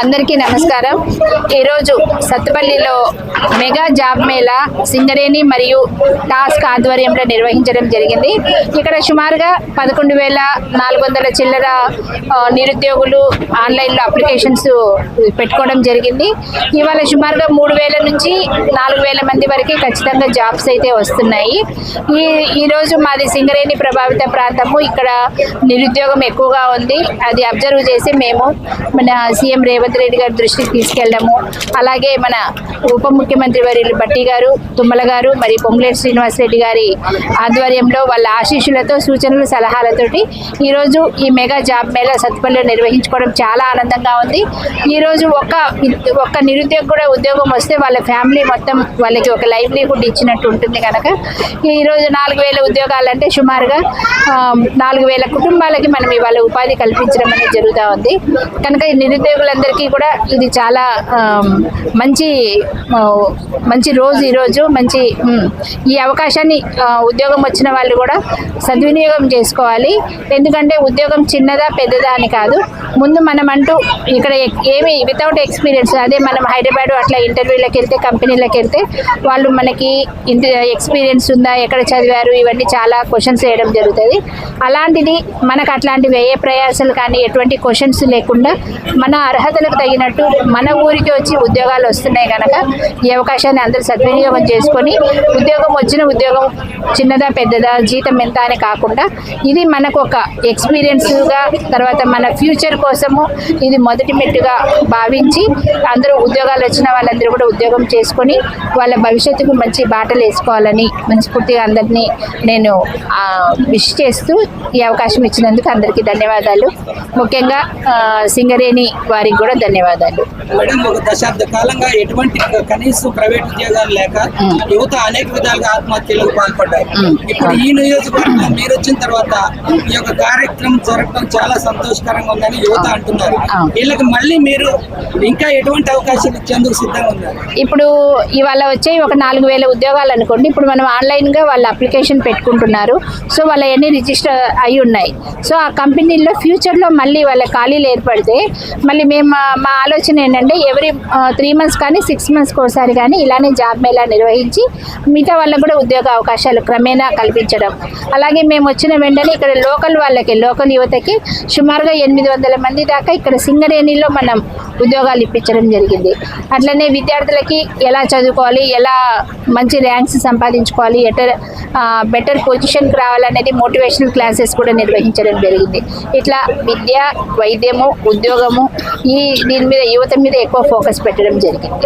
అందరికీ నమస్కారం. ఈరోజు సత్తుపల్లిలో మెగా జాబ్ మేళా సింగరేణి మరియు టాస్క్ ఆధ్వర్యంలో నిర్వహించడం జరిగింది. ఇక్కడ సుమారుగా పదకొండు వేల నాలుగు వందల చిల్లర నిరుద్యోగులు ఆన్లైన్లో అప్లికేషన్స్ పెట్టుకోవడం జరిగింది. ఇవాళ సుమారుగా మూడు వేల నుంచి నాలుగు వేల మంది వరకు ఖచ్చితంగా జాబ్స్ అయితే వస్తున్నాయి. ఈ ఈరోజు మాది సింగరేణి ప్రభావిత ప్రాంతము. ఇక్కడ నిరుద్యోగం ఎక్కువగా ఉంది. అది అబ్జర్వ్ చేసి మేము మన సీఎం రేవంత్ రెడ్డి గారి దృష్టికి తీసుకెళ్ళడము అలాగే మన ఉప ముఖ్యమంత్రి వర్యులు భట్టి గారు తుమ్మల గారు మరి పొంగులేటి శ్రీనివాస్ రెడ్డి గారి ఆధ్వర్యంలో వాళ్ళ ఆశీస్సులతో సూచనలు సలహాలతోటి ఈరోజు ఈ మెగా జాబ్ మేళా సత్పల్లి నిర్వహించుకోవడం చాలా ఆనందంగా ఉంది. ఈరోజు ఒక్క ఒక్క నిరుద్యోగ కూడా ఉద్యోగం వస్తే వాళ్ళ ఫ్యామిలీ మొత్తం వాళ్ళకి ఒక లైవ్లీహుడ్ ఇచ్చినట్టు ఉంటుంది కనుక ఈరోజు నాలుగు వేల ఉద్యోగాలంటే సుమారుగా నాలుగు వేల కుటుంబాలకి మనం ఇవాళ ఉపాధి కల్పించడం అనేది జరుగుతూ ఉంది. కనుక ఈ నిరుద్యోగులందరికీ కూడా ఇది చాలా మంచి మంచి రోజు ఈరోజు మంచి ఈ అవకాశాన్ని ఉద్యోగం వచ్చిన వాళ్ళు కూడా సద్వినియోగం చేసుకోవాలి. ఎందుకంటే ఉద్యోగం చిన్నదా పెద్దదా అని కాదు. ముందు మనం అంటూ ఇక్కడ ఏమి వితౌట్ ఎక్స్పీరియన్స్ అదే మనం హైదరాబాద్ అట్లా ఇంటర్వ్యూలకు వెళ్తే కంపెనీలకు వెళ్తే వాళ్ళు మనకి ఇంత ఎక్స్పీరియన్స్ ఉందా ఎక్కడ చదివారు ఇవన్నీ చాలా క్వశ్చన్స్ వేయడం జరుగుతుంది. అలాంటిది మనకు అట్లాంటి వ్యయ ప్రయాసాలు కానీ ఎటువంటి క్వశ్చన్స్ లేకుండా మన అర్హతలకు తగినట్టు మన ఊరికి వచ్చి ఉద్యోగాలు వస్తున్నాయి కనుక ఈ అవకాశాన్ని అందరూ సద్వినియోగం చేసుకొని ఉద్యోగం వచ్చిన ఉద్యోగం చిన్నదా పెద్దదా జీతం ఎంత అని కాకుండా ఇది మనకు ఒక ఎక్స్పీరియన్స్గా తర్వాత మన ఫ్యూచర్ కోసము ఇది మొదటి మెట్టుగా భావించి అందరూ ఉద్యోగాలు వచ్చిన వాళ్ళందరూ కూడా ఉద్యోగం చేసుకొని వాళ్ళ భవిష్యత్తుకు మంచి బాటలు వేసుకోవాలని మనస్ఫూర్తిగా అందరినీ నేను విష్ చేస్తూ ఈ అవకాశం ఇచ్చినందుకు అందరికీ ధన్యవాదాలు. ముఖ్యంగా సింగరేణి వారికి కూడా ధన్యవాదాలు. మేడం ఒక దశాబ్ద కాలంగా ఎటువంటి కనీసం ప్రైవేట్ ఉద్యోగాలు లేక యువత అనేక విధాలుగా ఆత్మహత్యలకు పాల్పడ్డారు. ఇప్పుడు ఈ నియోజకవర్గంలో మీరు వచ్చిన తర్వాత ఈ యొక్క కార్యక్రమం జరగడం చాలా సంతోషకరంగా ఉందని యువత అంటున్నారు. వీళ్ళకి మళ్ళీ మీరు ఇంకా ఎటువంటి అవకాశాలు ఇచ్చేందుకు సిద్ధంగా ఉన్నారు? ఇప్పుడు ఇవాళ వచ్చే ఒక నాలుగు వేల ఉద్యోగాలు అనుకోండి ఇప్పుడు మనం ఆన్లైన్గా వాళ్ళ అప్లికేషన్ పెట్టుకుంటున్నారు. సో వాళ్ళ అన్ని రిజిస్టర్ అయి ఉన్నాయి. సో ఆ కంపెనీల్లో ఫ్యూచర్లో మళ్ళీ వాళ్ళ ఖాళీలు ఏర్పడితే మళ్ళీ మేము మా- మా ఆలోచన ఏంటంటే ఎవరి త్రీ మంత్స్ కానీ సిక్స్ మంత్స్కి ఒకసారి కానీ ఇలానే జాబ్ మేళా నిర్వహించి మిగతా వాళ్ళకు కూడా ఉద్యోగ అవకాశాలు క్రమేణా కల్పించడం. అలాగే మేము వచ్చిన వెంటనే ఇక్కడ లోకల్ వాళ్ళకి లోకల్ యువతకి సుమారుగా ఎనిమిది వందల మంది దాకా ఇక్కడ సింగరేణిలో మనం ఉద్యోగాలు ఇప్పించడం జరిగింది. అట్లనే విద్యార్థులకి ఎలా చదువుకోవాలి ఎలా మంచి ర్యాంక్స్ సంపాదించుకోవాలి ఎటర్ బెటర్ పొజిషన్కి రావాలనేది మోటివేషనల్ క్లాసెస్ కూడా నిర్వహించడం జరిగింది. ఇట్లా విద్య వైద్యము ఉద్యోగము ఈ దీని మీద యువత మీద ఎక్కువ ఫోకస్ పెట్టడం జరిగింది.